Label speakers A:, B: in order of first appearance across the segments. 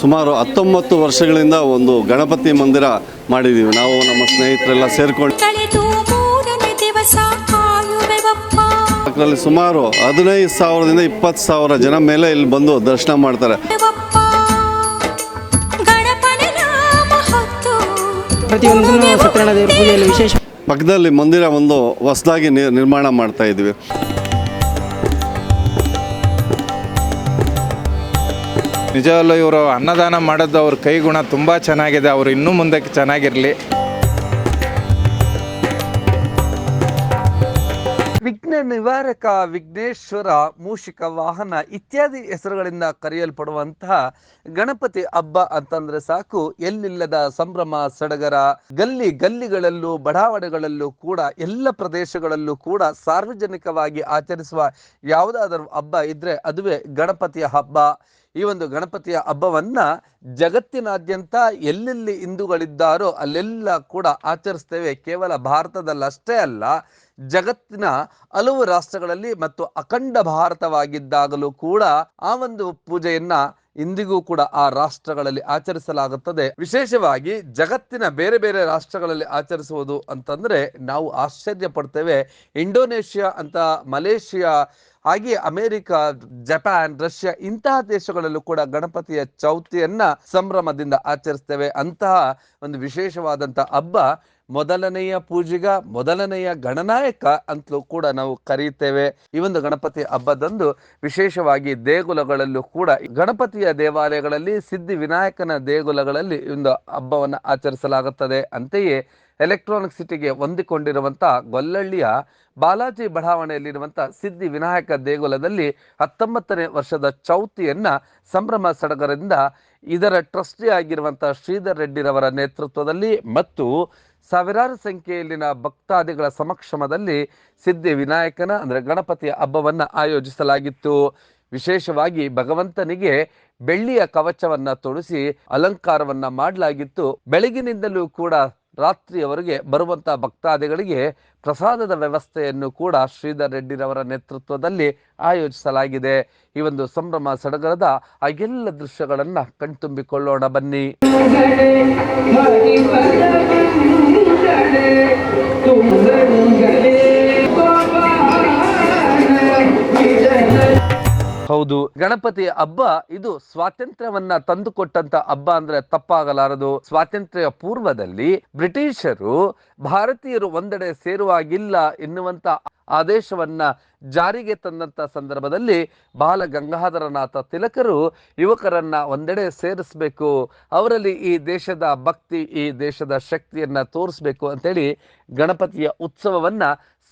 A: ಸುಮಾರು ಹತ್ತೊಂಬತ್ತು ವರ್ಷಗಳಿಂದ ಒಂದು ಗಣಪತಿ ಮಂದಿರ ಮಾಡಿದ್ದೀವಿ ನಾವು ನಮ್ಮ ಸ್ನೇಹಿತರೆಲ್ಲ ಸೇರಿಕೊಂಡು ಅದರಲ್ಲಿ ಸುಮಾರು ಹದಿನೈದು ಸಾವಿರದಿಂದ ಇಪ್ಪತ್ತು ಸಾವಿರ ಜನ ಮೇಲೆ ಇಲ್ಲಿ ಬಂದು ದರ್ಶನ ಮಾಡ್ತಾರೆ. ಪಕ್ಕದಲ್ಲಿ ಮಂದಿರ ಒಂದು ಹೊಸದಾಗಿ ನಿರ್ಮಾಣ ಮಾಡ್ತಾ ಇದ್ದೀವಿ.
B: ನಿಜವಲ್ಲೂ ಇವರು ಅನ್ನದಾನ ಮಾಡೋದು ಅವ್ರ ಕೈಗುಣ ತುಂಬ ಚೆನ್ನಾಗಿದೆ, ಅವರು ಇನ್ನೂ ಮುಂದಕ್ಕೆ ಚೆನ್ನಾಗಿರಲಿ.
C: ವಿಘ್ನ ನಿವಾರಕ ವಿಘ್ನೇಶ್ವರ ಮೂಷಿಕ ವಾಹನ ಇತ್ಯಾದಿ ಹೆಸರುಗಳಿಂದ ಕರೆಯಲ್ಪಡುವಂತಹ ಗಣಪತಿ ಹಬ್ಬ ಅಂತಂದ್ರೆ ಸಾಕು. ಎಲ್ಲಿಲ್ಲದ ಸಂಭ್ರಮ, ಸಡಗರ, ಗಲ್ಲಿ ಗಲ್ಲಿಗಳಲ್ಲೂ, ಬಡಾವಣೆಗಳಲ್ಲೂ ಕೂಡ, ಎಲ್ಲ ಪ್ರದೇಶಗಳಲ್ಲೂ ಕೂಡ ಸಾರ್ವಜನಿಕವಾಗಿ ಆಚರಿಸುವ ಯಾವುದಾದರೂ ಹಬ್ಬ ಇದ್ರೆ ಅದುವೇ ಗಣಪತಿಯ ಹಬ್ಬ. ಈ ಒಂದು ಗಣಪತಿಯ ಹಬ್ಬವನ್ನು ಜಗತ್ತಿನಾದ್ಯಂತ ಎಲ್ಲೆಲ್ಲಿ ಹಿಂದೂಗಳಿದ್ದಾರೋ ಅಲ್ಲೆಲ್ಲ ಕೂಡ ಆಚರಿಸ್ತೇವೆ. ಕೇವಲ ಭಾರತದಲ್ಲಷ್ಟೇ ಅಲ್ಲ, ಜಗತ್ತಿನ ಹಲವು ರಾಷ್ಟ್ರಗಳಲ್ಲಿ ಮತ್ತು ಅಖಂಡ ಭಾರತವಾಗಿದ್ದಾಗಲೂ ಕೂಡ ಆ ಒಂದು ಪೂಜೆಯನ್ನ ಇಂದಿಗೂ ಕೂಡ ಆ ರಾಷ್ಟ್ರಗಳಲ್ಲಿ ಆಚರಿಸಲಾಗುತ್ತದೆ. ವಿಶೇಷವಾಗಿ ಜಗತ್ತಿನ ಬೇರೆ ಬೇರೆ ರಾಷ್ಟ್ರಗಳಲ್ಲಿ ಆಚರಿಸುವುದು ಅಂತಂದ್ರೆ ನಾವು ಆಶ್ಚರ್ಯ ಪಡ್ತೇವೆ ಇಂಡೋನೇಷ್ಯಾ ಅಂತ ಮಲೇಷಿಯಾ ಹಾಗೆ ಅಮೆರಿಕ, ಜಪಾನ್, ರಷ್ಯಾ ಇಂತಹ ದೇಶಗಳಲ್ಲೂ ಕೂಡ ಗಣಪತಿಯ ಚೌತಿಯನ್ನ ಸಂಭ್ರಮದಿಂದ ಆಚರಿಸ್ತೇವೆ. ಅಂತಹ ಒಂದು ವಿಶೇಷವಾದಂತಹ ಹಬ್ಬ ಮೊದಲನೆಯ ಪೂಜಿಗ, ಮೊದಲನೆಯ ಗಣನಾಯಕ ಅಂತಲೂ ಕೂಡ ನಾವು ಕರೆಯುತ್ತೇವೆ. ಈ ಒಂದು ಗಣಪತಿ ಹಬ್ಬದಂದು ವಿಶೇಷವಾಗಿ ದೇಗುಲಗಳಲ್ಲೂ ಕೂಡ ಗಣಪತಿಯ ದೇವಾಲಯಗಳಲ್ಲಿ ಸಿದ್ಧಿ ವಿನಾಯಕನ ದೇಗುಲಗಳಲ್ಲಿ ಈ ಒಂದು ಹಬ್ಬವನ್ನು ಆಚರಿಸಲಾಗುತ್ತದೆ. ಅಂತೆಯೇ ಎಲೆಕ್ಟ್ರಾನಿಕ್ ಸಿಟಿಗೆ ಹೊಂದಿಕೊಂಡಿರುವಂತಹ ಗೊಲ್ಲಳ್ಳಿಯ ಬಾಲಾಜಿ ಬಡಾವಣೆಯಲ್ಲಿರುವಂಥ ಸಿದ್ಧಿ ವಿನಾಯಕ ದೇಗುಲದಲ್ಲಿ ಹತ್ತೊಂಬತ್ತನೇ ವರ್ಷದ ಚೌತಿಯನ್ನ ಸಂಭ್ರಮ ಸಡಗರದಿಂದ ಇದರ ಟ್ರಸ್ಟಿ ಆಗಿರುವಂಥ ಶ್ರೀಧರ್ ರೆಡ್ಡಿರವರ ನೇತೃತ್ವದಲ್ಲಿ ಮತ್ತು ಸಾವಿರಾರು ಸಂಖ್ಯೆಯಲ್ಲಿನ ಭಕ್ತಾದಿಗಳ ಸಮಕ್ಷಮದಲ್ಲಿ ಸಿದ್ಧಿ ವಿನಾಯಕನ, ಅಂದರೆ ಗಣಪತಿಯ ಹಬ್ಬವನ್ನು ಆಯೋಜಿಸಲಾಗಿತ್ತು. ವಿಶೇಷವಾಗಿ ಭಗವಂತನಿಗೆ ಬೆಳ್ಳಿಯ ಕವಚವನ್ನು ತೊಡಿಸಿ ಅಲಂಕಾರವನ್ನ ಮಾಡಲಾಗಿತ್ತು. ಬೆಳಗಿನಿಂದಲೂ ಕೂಡ ರಾತ್ರಿಯವರೆಗೆ ಬರುವಂಥ ಭಕ್ತಾದಿಗಳಿಗೆ ಪ್ರಸಾದದ ವ್ಯವಸ್ಥೆಯನ್ನು ಕೂಡ ಶ್ರೀಧರ್ ರೆಡ್ಡಿರವರ ನೇತೃತ್ವದಲ್ಲಿ ಆಯೋಜಿಸಲಾಗಿದೆ. ಈ ಒಂದು ಸಂಭ್ರಮ ಸಡಗರದ ಆ ಎಲ್ಲ ದೃಶ್ಯಗಳನ್ನ ಕಣ್ತುಂಬಿಕೊಳ್ಳೋಣ ಬನ್ನಿ. ಹೌದು. ಗಣಪತಿ ಹಬ್ಬ, ಇದು ಸ್ವಾತಂತ್ರ್ಯವನ್ನ ತಂದುಕೊಟ್ಟಂತ ಹಬ್ಬ ಅಂದ್ರೆ ತಪ್ಪಾಗಲಾರದು. ಸ್ವಾತಂತ್ರ್ಯ ಪೂರ್ವದಲ್ಲಿ ಬ್ರಿಟಿಷರು ಭಾರತೀಯರು ಒಂದೆಡೆ ಸೇರುವಾಗಿಲ್ಲ ಎನ್ನುವಂತ ಆದೇಶವನ್ನ ಜಾರಿಗೆ ತಂದಂತ ಸಂದರ್ಭದಲ್ಲಿ ಬಾಲ ಗಂಗಾಧರನಾಥ ತಿಲಕರು ಯುವಕರನ್ನ ಒಂದೆಡೆ ಸೇರಿಸಬೇಕು, ಅವರಲ್ಲಿ ಈ ದೇಶದ ಭಕ್ತಿ, ಈ ದೇಶದ ಶಕ್ತಿಯನ್ನ ತೋರಿಸ್ಬೇಕು ಅಂತೇಳಿ ಗಣಪತಿಯ ಉತ್ಸವವನ್ನ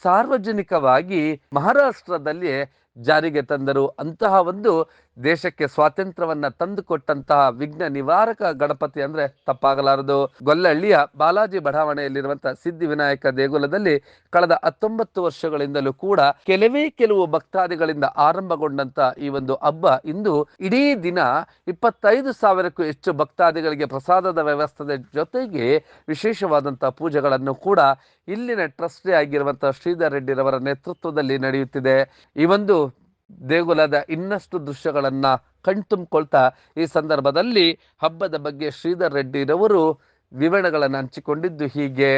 C: ಸಾರ್ವಜನಿಕವಾಗಿ ಮಹಾರಾಷ್ಟ್ರದಲ್ಲಿ ಜಾರಿಗೆ ತಂದರು. ಅಂತಹ ಒಂದು ದೇಶಕ್ಕೆ ಸ್ವಾತಂತ್ರ್ಯವನ್ನ ತಂದುಕೊಟ್ಟಂತಹ ವಿಘ್ನ ನಿವಾರಕ ಗಣಪತಿ ಅಂದ್ರೆ ತಪ್ಪಾಗಲಾರದು. ಗೊಲ್ಲಹಳ್ಳಿಯ ಬಾಲಾಜಿ ಬಡಾವಣೆಯಲ್ಲಿರುವಂತಹ ಸಿದ್ಧಿ ವಿನಾಯಕ ದೇಗುಲದಲ್ಲಿ ಕಳೆದ ಹತ್ತೊಂಬತ್ತು ವರ್ಷಗಳಿಂದಲೂ ಕೂಡ ಕೆಲವೇ ಕೆಲವು ಭಕ್ತಾದಿಗಳಿಂದ ಆರಂಭಗೊಂಡಂತ ಈ ಒಂದು ಹಬ್ಬ. ಇಂದು ಇಡೀ ದಿನ ಇಪ್ಪತ್ತೈದು ಸಾವಿರಕ್ಕೂ ಹೆಚ್ಚು ಭಕ್ತಾದಿಗಳಿಗೆ ಪ್ರಸಾದದ ವ್ಯವಸ್ಥೆ ಜೊತೆಗೆ ವಿಶೇಷವಾದಂತಹ ಪೂಜೆಗಳನ್ನು ಕೂಡ ಇಲ್ಲಿನ ಟ್ರಸ್ಟಿ ಆಗಿರುವಂತಹ ಶ್ರೀಧರ್ ರೆಡ್ಡಿರವರ ನೇತೃತ್ವದಲ್ಲಿ ನಡೆಯುತ್ತಿದೆ. ಈ ಒಂದು ದೇಗುಲದ ಇನ್ನಷ್ಟು ದೃಶ್ಯಗಳನ್ನ ಕಣ್ತುಂಬಿಕೊಳ್ತಾ ಈ ಸಂದರ್ಭದಲ್ಲಿ ಹಬ್ಬದ ಬಗ್ಗೆ ಶ್ರೀಧರ್ ರೆಡ್ಡಿರವರು ವಿವರಣೆಗಳನ್ನು ಹಂಚಿಕೊಂಡಿದ್ದು ಹೀಗೆ.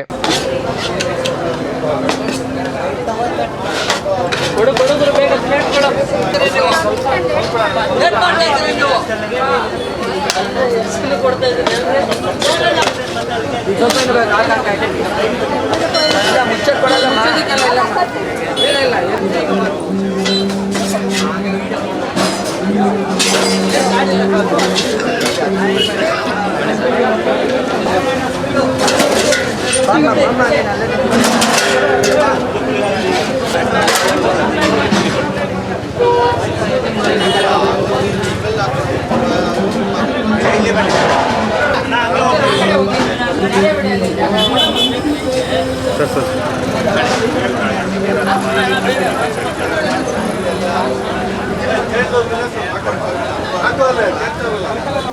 A: That's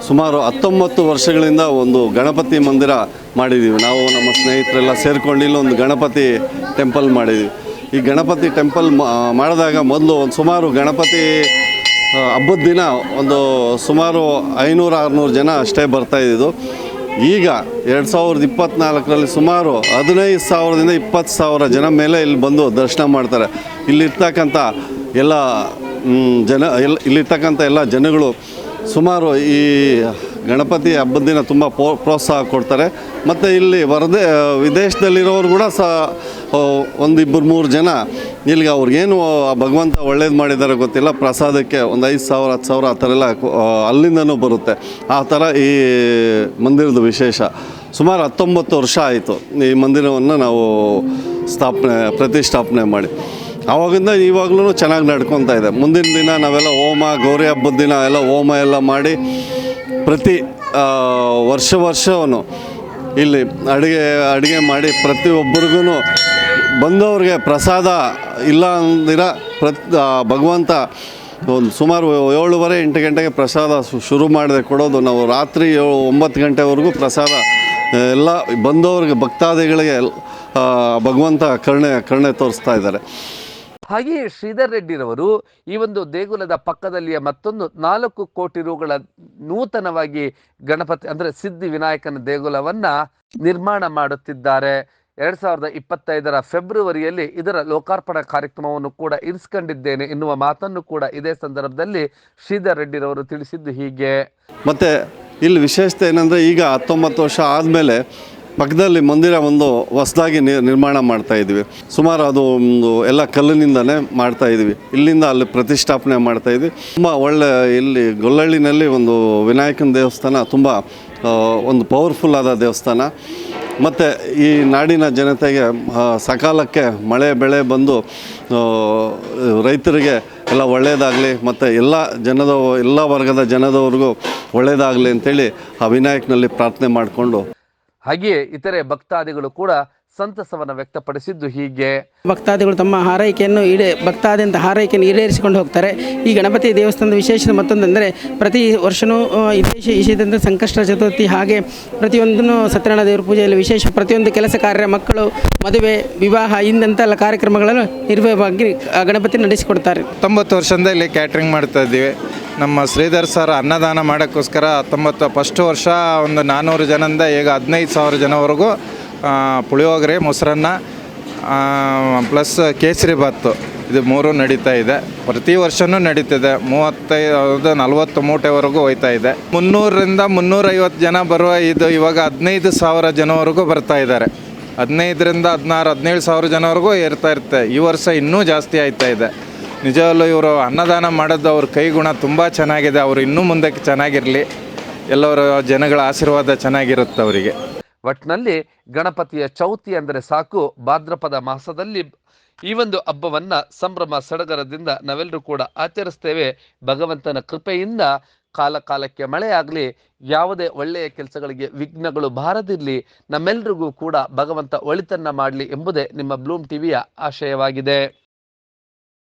A: ಸುಮಾರು ಹತ್ತೊಂಬತ್ತು ವರ್ಷಗಳಿಂದ ಒಂದು ಗಣಪತಿ ಮಂದಿರ ಮಾಡಿದ್ದೀವಿ ನಾವು ನಮ್ಮ ಸ್ನೇಹಿತರೆಲ್ಲ ಸೇರಿಕೊಂಡು ಇಲ್ಲೊಂದು ಗಣಪತಿ ಟೆಂಪಲ್ ಮಾಡಿದ್ದೀವಿ ಈ ಗಣಪತಿ ಟೆಂಪಲ್ ಮಾಡಿದಾಗ ಮೊದಲು ಒಂದು ಸುಮಾರು ಗಣಪತಿ ಹಬ್ಬದ ದಿನ ಒಂದು ಸುಮಾರು ಐನೂರು, ಆರುನೂರು ಜನ ಅಷ್ಟೇ ಬರ್ತಾ ಇದ್ದಿದ್ದು. ಈಗ ಎರಡು ಸಾವಿರದ ಇಪ್ಪತ್ತ್ನಾಲ್ಕರಲ್ಲಿ ಸುಮಾರು ಹದಿನೈದು ಸಾವಿರದಿಂದ ಇಪ್ಪತ್ತು ಸಾವಿರ ಜನ ಮೇಲೆ ಇಲ್ಲಿ ಬಂದು ದರ್ಶನ ಮಾಡ್ತಾರೆ. ಇಲ್ಲಿರ್ತಕ್ಕಂಥ ಎಲ್ಲ ಜನ, ಎಲ್ಲ, ಇಲ್ಲಿರ್ತಕ್ಕಂಥ ಎಲ್ಲ ಜನಗಳು ಸುಮಾರು ಈ ಗಣಪತಿ ಹಬ್ಬದ ದಿನ ತುಂಬ ಪ್ರೋತ್ಸಾಹ ಕೊಡ್ತಾರೆ. ಮತ್ತು ಇಲ್ಲಿ ಹೊರದೆ ವಿದೇಶದಲ್ಲಿರೋರು ಕೂಡ ಸಹ ಒಂದಿಬ್ಬರು ಮೂರು ಜನ ಇಲ್ಲಿಗೆ ಅವ್ರಿಗೇನು ಆ, ಭಗವಂತ ಒಳ್ಳೇದು ಮಾಡಿದ್ದಾರೆ ಗೊತ್ತಿಲ್ಲ. ಪ್ರಸಾದಕ್ಕೆ ಒಂದು ಐದು ಸಾವಿರ, ಹತ್ತು ಸಾವಿರ ಆ ಥರ ಎಲ್ಲ ಅಲ್ಲಿಂದನೂ ಬರುತ್ತೆ. ಆ ಥರ ಈ ಮಂದಿರದ ವಿಶೇಷ. ಸುಮಾರು ಹತ್ತೊಂಬತ್ತು ವರ್ಷ ಆಯಿತು ಈ ಮಂದಿರವನ್ನು ನಾವು ಸ್ಥಾಪನೆ, ಪ್ರತಿಷ್ಠಾಪನೆ ಮಾಡಿ. ಆವಾಗಿಂದ ಇವಾಗಲೂ ಚೆನ್ನಾಗಿ ನಡ್ಕೊತಾ ಇದೆ. ಮುಂದಿನ ದಿನ ನಾವೆಲ್ಲ ಹೋಮ, ಗೌರಿ ಹಬ್ಬದ ದಿನ ಎಲ್ಲ ಹೋಮ ಎಲ್ಲ ಮಾಡಿ ಪ್ರತಿ ವರ್ಷ ವರ್ಷವೂ ಇಲ್ಲಿ ಅಡುಗೆ ಅಡುಗೆ ಮಾಡಿ ಪ್ರತಿಯೊಬ್ಬರಿಗೂ ಬಂದವ್ರಿಗೆ ಪ್ರಸಾದ ಇಲ್ಲ ಅಂದಿರ ಪ್ರತ್ ಭಗವಂತ ಒಂದು ಸುಮಾರು ಏಳುವರೆ, ಎಂಟು ಗಂಟೆಗೆ ಪ್ರಸಾದ ಶುರು ಮಾಡಿದೆ ಕೊಡೋದು. ನಾವು ರಾತ್ರಿ ಏಳು, ಒಂಬತ್ತು ಗಂಟೆವರೆಗೂ ಪ್ರಸಾದ ಎಲ್ಲ ಬಂದವ್ರಿಗೆ, ಭಕ್ತಾದಿಗಳಿಗೆ ಭಗವಂತ ಕರುಣೆ ಕರುಣೆ ತೋರಿಸ್ತಾ ಇದ್ದಾರೆ.
C: ಹಾಗೆಯೇ ಶ್ರೀಧರ್ ರೆಡ್ಡಿರವರು ಈ ಒಂದು ದೇಗುಲದ ಪಕ್ಕದಲ್ಲಿಯ ಮತ್ತೊಂದು ನಾಲ್ಕು ಕೋಟಿ ರೂಗಳ ನೂತನವಾಗಿ ಗಣಪತಿ ಅಂದರೆ ಸಿದ್ಧಿ ವಿನಾಯಕನ ದೇಗುಲವನ್ನು ನಿರ್ಮಾಣ ಮಾಡುತ್ತಿದ್ದಾರೆ. ಎರಡ್ ಸಾವಿರದ ಇಪ್ಪತ್ತೈದರ ಫೆಬ್ರವರಿಯಲ್ಲಿ ಇದರ ಲೋಕಾರ್ಪಣಾ ಕಾರ್ಯಕ್ರಮವನ್ನು ಕೂಡ ಇರಿಸ್ಕೊಂಡಿದ್ದೇನೆ ಎನ್ನುವ ಮಾತನ್ನು ಕೂಡ ಇದೇ ಸಂದರ್ಭದಲ್ಲಿ ಶ್ರೀಧರ್ ರೆಡ್ಡಿರವರು ತಿಳಿಸಿದ್ದು ಹೀಗೆ.
A: ಮತ್ತೆ ಇಲ್ಲಿ ವಿಶೇಷತೆ ಏನಂದ್ರೆ ಈಗ ಹತ್ತೊಂಬತ್ತು ವರ್ಷ ಆದಮೇಲೆ ಪಕ್ಕದಲ್ಲಿ ಮಂದಿರ ಒಂದು ಹೊಸದಾಗಿ ನಿರ್ಮಾಣ ಮಾಡ್ತಾ ಇದ್ವಿ ಸುಮಾರು ಅದು ಒಂದು ಎಲ್ಲ ಕಲ್ಲಿನಿಂದನೇ ಮಾಡ್ತಾ ಇದ್ವಿ ಇಲ್ಲಿಂದ ಅಲ್ಲಿ ಪ್ರತಿಷ್ಠಾಪನೆ ಮಾಡ್ತಾ ಇದ್ವಿ ತುಂಬ ಒಳ್ಳೆ ಇಲ್ಲಿ ಗೊಲ್ಲಳ್ಳಿನಲ್ಲಿ ಒಂದು ವಿನಾಯಕನ ದೇವಸ್ಥಾನ, ತುಂಬ ಒಂದು ಪವರ್ಫುಲ್ ಆದ ದೇವಸ್ಥಾನ. ಮತ್ತು ಈ ನಾಡಿನ ಜನತೆಗೆ ಸಕಾಲಕ್ಕೆ ಮಳೆ, ಬೆಳೆ ಬಂದು ರೈತರಿಗೆ ಎಲ್ಲ ಒಳ್ಳೆಯದಾಗಲಿ, ಮತ್ತು ಎಲ್ಲ ಜನದ ಎಲ್ಲ ವರ್ಗದ ಜನದವ್ರಿಗೂ ಒಳ್ಳೆಯದಾಗಲಿ ಅಂತೇಳಿ ಆ ವಿನಾಯಕನಲ್ಲಿ ಪ್ರಾರ್ಥನೆ ಮಾಡಿಕೊಂಡು
C: ಹಾಗೆಯೇ ಇತರೆ ಭಕ್ತಾದಿಗಳು ಕೂಡ ಸಂತಸವನ್ನು ವ್ಯಕ್ತಪಡಿಸಿದ್ದು ಹೀಗೆ.
D: ಭಕ್ತಾದಿಗಳು ತಮ್ಮ ಹಾರೈಕೆಯನ್ನು ಈಡೇ ಭಕ್ತಾದಿಯಂತ ಹಾರೈಕೆಯನ್ನು ಈಡೇರಿಸಿಕೊಂಡು ಹೋಗ್ತಾರೆ. ಈ ಗಣಪತಿ ದೇವಸ್ಥಾನದ ವಿಶೇಷ ಮತ್ತೊಂದೆಂದರೆ ಪ್ರತಿ ವರ್ಷವೂ ವಿಶೇಷ ಇದೇ ಸಂಕಷ್ಟ ಚತುರ್ಥಿ ಹಾಗೆ ಪ್ರತಿಯೊಂದನ್ನು ಸತ್ಯನಾರಾಯಣ ದೇವರ ಪೂಜೆಯಲ್ಲಿ ವಿಶೇಷ ಪ್ರತಿಯೊಂದು ಕೆಲಸ ಕಾರ್ಯ ಮಕ್ಕಳು ಮದುವೆ ವಿವಾಹ ಇಂದಂತೆಲ್ಲ ಕಾರ್ಯಕ್ರಮಗಳನ್ನು ನಿರ್ವಹವಾಗಿ ಗಣಪತಿ ನಡೆಸಿಕೊಡ್ತಾರೆ.
B: ತೊಂಬತ್ತು ವರ್ಷದಿಂದ ಇಲ್ಲಿ ಕ್ಯಾಟ್ರಿಂಗ್ ಮಾಡ್ತಾ ಇದ್ದೀವಿ. ನಮ್ಮ ಶ್ರೀಧರ್ ಸರ್ ಅನ್ನದಾನ ಮಾಡೋಕ್ಕೋಸ್ಕರ ಹತ್ತೊಂಬತ್ತು ಫಸ್ಟ್ ವರ್ಷ ಒಂದು ನಾನ್ನೂರು ಜನದಿಂದ ಈಗ ಹದಿನೈದು ಸಾವಿರ ಜನವರೆಗೂ ಪುಳಿಯೋಗರೆ, ಮೊಸರನ್ನ ಪ್ಲಸ್ ಕೇಸರಿ ಭಾತು. ಇದು ಮೂರು ನಡೀತಾ ಇದೆ. ಪ್ರತಿ ವರ್ಷವೂ ನಡೀತಿದೆ. ಮೂವತ್ತೈದು, ನಲವತ್ತು ಮೂಟೆವರೆಗೂ ಹೋಯ್ತಾ ಇದೆ. ಮುನ್ನೂರರಿಂದ ಮುನ್ನೂರೈವತ್ತು ಜನ ಬರುವ ಇದು ಇವಾಗ ಹದಿನೈದು ಸಾವಿರ ಜನವರೆಗೂ ಬರ್ತಾ ಇದ್ದಾರೆ. ಹದಿನೈದರಿಂದ ಹದಿನಾರು, ಹದಿನೇಳು ಸಾವಿರ ಜನವರೆಗೂ ಇರ್ತಾ ಇರುತ್ತೆ. ಈ ವರ್ಷ ಇನ್ನೂ ಜಾಸ್ತಿ ಆಯ್ತಾ ಇದೆ. ನಿಜವಲ್ಲೂ ಇವರು ಅನ್ನದಾನ ಮಾಡೋದು ಅವ್ರ ಕೈಗುಣ ತುಂಬ ಚೆನ್ನಾಗಿದೆ. ಅವರು ಇನ್ನೂ ಮುಂದಕ್ಕೆ ಚೆನ್ನಾಗಿರಲಿ. ಎಲ್ಲರ ಜನಗಳ ಆಶೀರ್ವಾದ ಚೆನ್ನಾಗಿರುತ್ತೆ ಅವರಿಗೆ.
C: ಒಟ್ನಲ್ಲಿ ಗಣಪತಿಯ ಚೌತಿ ಅಂದರೆ ಸಾಕು. ಭಾದ್ರಪದ ಮಾಸದಲ್ಲಿ ಈ ಒಂದು ಹಬ್ಬವನ್ನ ಸಂಭ್ರಮ ಸಡಗರದಿಂದ ನಾವೆಲ್ಲರೂ ಕೂಡ ಆಚರಿಸ್ತೇವೆ. ಭಗವಂತನ ಕೃಪೆಯಿಂದ ಕಾಲ ಕಾಲಕ್ಕೆ ಮಳೆ ಆಗಲಿ, ಯಾವುದೇ ಒಳ್ಳೆಯ ಕೆಲಸಗಳಿಗೆ ವಿಘ್ನಗಳು ಬಾರದಿರಲಿ, ನಮ್ಮೆಲ್ರಿಗೂ ಕೂಡ ಭಗವಂತ ಒಳಿತನ್ನ ಮಾಡಲಿ ಎಂಬುದೇ ನಿಮ್ಮ ಬ್ಲೂಮ್ ಟಿವಿಯ ಆಶಯವಾಗಿದೆ.